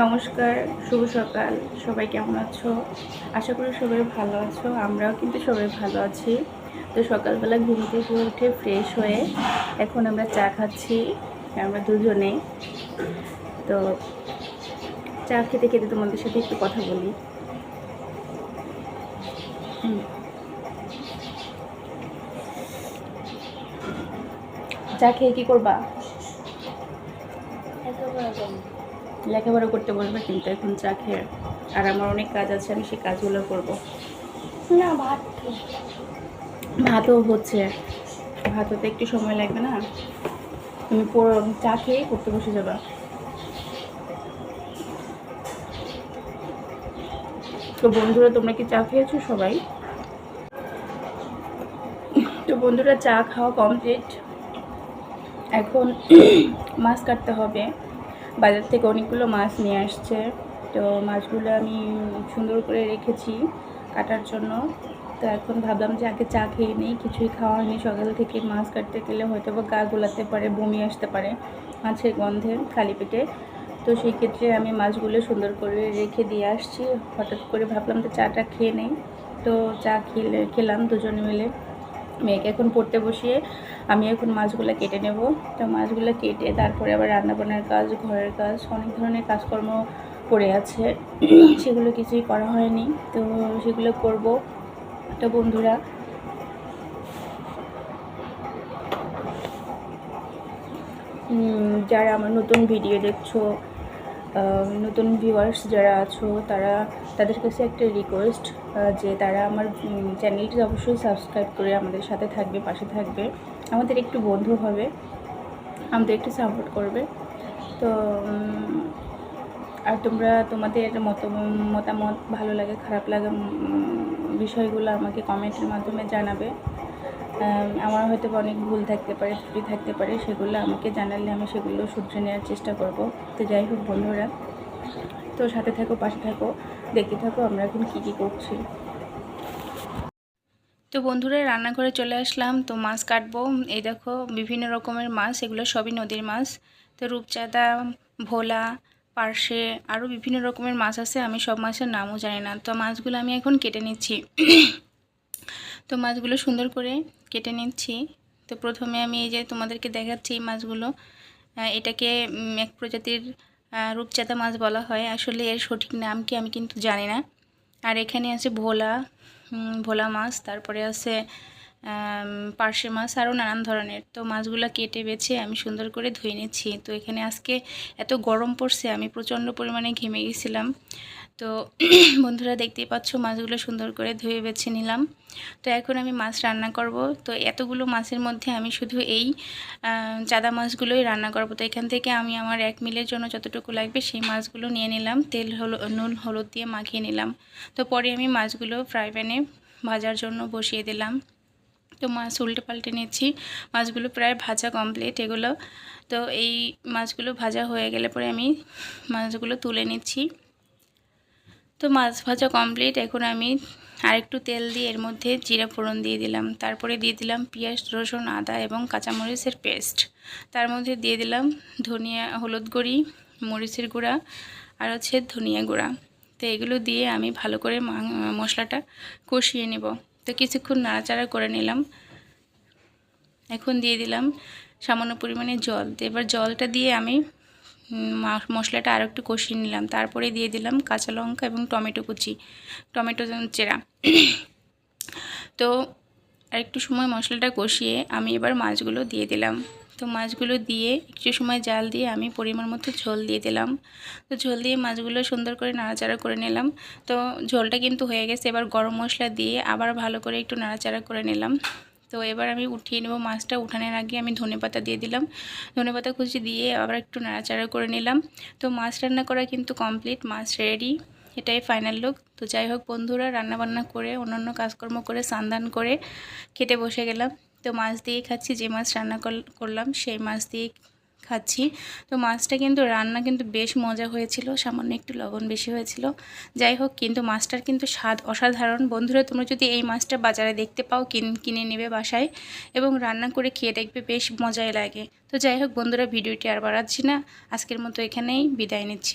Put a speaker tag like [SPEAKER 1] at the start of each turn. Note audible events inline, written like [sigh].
[SPEAKER 1] নমস্কার, শুভ সকাল। সবাই কেমন আছো? আশা করি সবাই ভালো আছো, আমরাও কিন্তু সবাই ভালো আছি। তো সকালবেলা ঘুম থেকে উঠে ফ্রেশ হয়ে এখন আমরা চা খাচ্ছি, আমরা দুজনে। তো চা খেতে খেতে তোমাদের সাথে একটু কথা বলি। চা খেয়ে কী করবা? লেখাপড়া করতে বলবে কিন্তু এখন চা খেয়ে আর আমার অনেক কাজ আছে আমি সেই কাজগুলো করব।
[SPEAKER 2] না ভাত
[SPEAKER 1] ভাতও হচ্ছে। ভাত হতে একটু সময় লাগবে না। তুমি পুরো চা খেয়ে করতে বসে যাবা। তো বন্ধুরা তোমরা কি চা খেয়েছো সবাই? তো বন্ধুরা চা খাওয়া কমপ্লিট এখন মাছ কাটতে হবে। বাজার থেকে অনেকগুলো মাছ নিয়ে আসছে। তো মাছগুলো আমি সুন্দর করে রেখেছি কাটার জন্য। তো এখন ভাবলাম যে আগে চা খেয়ে নিই, কিছুই খাওয়া হয়নি। সকাল থেকে মাছ কাটতে গেলে হয়তো বা গা গোলাতে পারে, বমি আসতে পারে মাছের গন্ধে খালি পেটে। তো সেই ক্ষেত্রে আমি মাছগুলো সুন্দর করে রেখে দিয়ে আসছি। হঠাৎ করে ভাবলাম তো চাটা খেয়ে নেই। তো চা খেলে, খেলাম দুজনে মিলে। মেয়েকে এখন পড়তে বসিয়ে আমি এখন মাছগুলো কেটে নেব। তো মাছগুলো কেটে তারপরে আবার রান্নাবান্নার কাজ, ঘরের কাজ, অনেক ধরনের কাজকর্ম পড়ে আছে। সেগুলো কিছুই করা হয়নি। তো সেগুলো করব। তো বন্ধুরা যারা আমার নতুন ভিডিও দেখছ নতুন ভিউয়ার্স যারা আছো, তারা তাদের কাছে একটা রিকোয়েস্ট যে তারা আমার চ্যানেলটি অবশ্যই সাবস্ক্রাইব করে আমাদের সাথে থাকবে, পাশে থাকবে। আমাদের একটু বন্ধু হবে, আমাদের একটু সাপোর্ট করবে। তো আর তোমরা, তোমাদের মত, মতামত ভালো লাগে, খারাপ লাগে বিষয়গুলো আমাকে কমেন্টের মাধ্যমে জানাবে। আমার হয়তো অনেক ভুল থাকতে পারে, ত্রুটি থাকতে পারে, সেগুলো আমাকে জানালে আমি সেগুলো শুধরে নেওয়ার চেষ্টা করব। তো যাই হোক বন্ধুরা, তো সাথে থাকো, পাশে থাকো, দেখতে থাকো, আমরা এখন কী কী করছি। তো বন্ধুরা, রান্নাঘরে চলে আসলাম, তো মাছ কাটবো। এই দেখো, বিভিন্ন রকমের মাছ, এগুলো সবই নদীর মাছ। তো রূপচাঁদা, ভোলা, পার্শে, আরও বিভিন্ন রকমের মাছ আছে, আমি সব মাছের নামও জানি না। তো মাছগুলো আমি এখন কেটে নিচ্ছি। তো মাছগুলো সুন্দর করে কেটে নিচ্ছি। তো প্রথমে আমি এই যে তোমাদেরকে দেখাচ্ছি মাছগুলো। এটাকে এক প্রজাতির রূপচাঁদা মাছ বলা হয়। আসলে এর সঠিক নাম কি আমি কিন্তু জানি না। আর এখানে আছে ভোলা ভোলা মাছ। তারপরে আছে পার্শে মাছ আরও নানান ধরনের। তো মাছগুলো কেটে বেছে আমি সুন্দর করে ধুয়ে নিচ্ছি। তো এখানে আজকে এত গরম পড়ছে, আমি প্রচণ্ড পরিমাণে ঘেমে গেছিলাম। তো [clears throat] বন্ধুরা দেখতেই পাচ্ছ, মাছগুলো সুন্দর করে ধুয়ে বেছে নিলাম। তো এখন আমি মাছ রান্না করব। তো এতগুলো মাছের মধ্যে আমি শুধু এই চাদা মাছগুলোই রান্না করব। তো এখান থেকে আমি আমার এক মিলের জন্য যতটুকু লাগবে সেই মাছগুলো নিয়ে নিলাম। তেল, হলো, নুন, হলুদ দিয়ে মাখিয়ে নিলাম। তো পরে আমি মাছগুলো ফ্রাই প্যানে ভাজার জন্য বসিয়ে দিলাম। তো মাছ উল্টে পাল্টে নিচ্ছি। মাছগুলো প্রায় ভাজা কমপ্লিট এগুলো। তো এই মাছগুলো ভাজা হয়ে গেলে পরে আমি মাছগুলো তুলে নিচ্ছি। তো মাছ ভাজা কমপ্লিট এখন আমি আরেকটু তেল দিয়ে এর মধ্যে জিরা ফোড়ন দিয়ে দিলাম। তারপরে দিয়ে দিলাম পেঁয়াজ, রসুন, আদা এবং কাঁচামরিচের পেস্ট। তার মধ্যে দিয়ে দিলাম ধনিয়া, হলুদ গুঁড়ি, মরিচের গুঁড়া আর হচ্ছে ধনিয়া গুঁড়া। তো এগুলো দিয়ে আমি ভালো করে মশলাটা কষিয়ে নেব। তো কিছুক্ষণ নাড়াচাড়া করে নিলাম। এখন দিয়ে দিলাম সামান্য পরিমাণে জল। তো এবার জলটা দিয়ে আমি মশলাটা আরও একটু কষিয়ে নিলাম। তারপরে দিয়ে দিলাম কাঁচা লঙ্কা এবং টমেটো কুচি, টমেটো চেরা। তো আর একটু সময় মশলাটা কষিয়ে আমি এবার মাছগুলো দিয়ে দিলাম। তো মাছগুলো দিয়ে একটু সময় জাল দিয়ে আমি পরিমাণ মতো ঝোল দিয়ে দিলাম। তো ঝোল দিয়ে মাছগুলো সুন্দর করে নাড়াচাড়া করে নিলাম। তো ঝোলটা কিন্তু হয়ে গেছে। এবার গরম মশলা দিয়ে আবার ভালো করে একটু নাড়াচাড়া করে নিলাম। তো এবার আমি উঠিয়ে নেব মাছটা। উঠানোর আগে আমি ধনেপাতা দিয়ে দিলাম। ধনেপাতা কুচি দিয়ে আবার একটু নাড়াচাড়া করে নিলাম। তো মাছ রান্না করা কিন্তু কমপ্লিট। মাছ রেডি। এটাই ফাইনাল লুক। তো যাই হোক, বন্ধুরা, রান্নাবান্না করে অন্যান্য কাজকর্ম করে সান্দান করে খেতে বসে গেলাম। তো মাছ দিয়ে খাচ্ছি, যে মাছ রান্না করল- করলাম সেই মাছ দিয়ে খাচ্ছি। তো মাছটা কিন্তু রান্না কিন্তু বেশ মজা হয়েছিল, সামান্য একটু লবণ বেশি হয়েছিল। যাই হোক, কিন্তু মাছটার কিন্তু স্বাদ অসাধারণ। বন্ধুরা, তোমরা যদি এই মাছটা বাজারে দেখতে পাও, কিন, কিনে নেবে বাসায় এবং রান্না করে খেয়ে দেখবে বেশ মজাই লাগে। তো যাই হোক, বন্ধুরা, ভিডিওটি আর বাড়াচ্ছি না। আজকের মতো এখানেই বিদায় নিচ্ছি।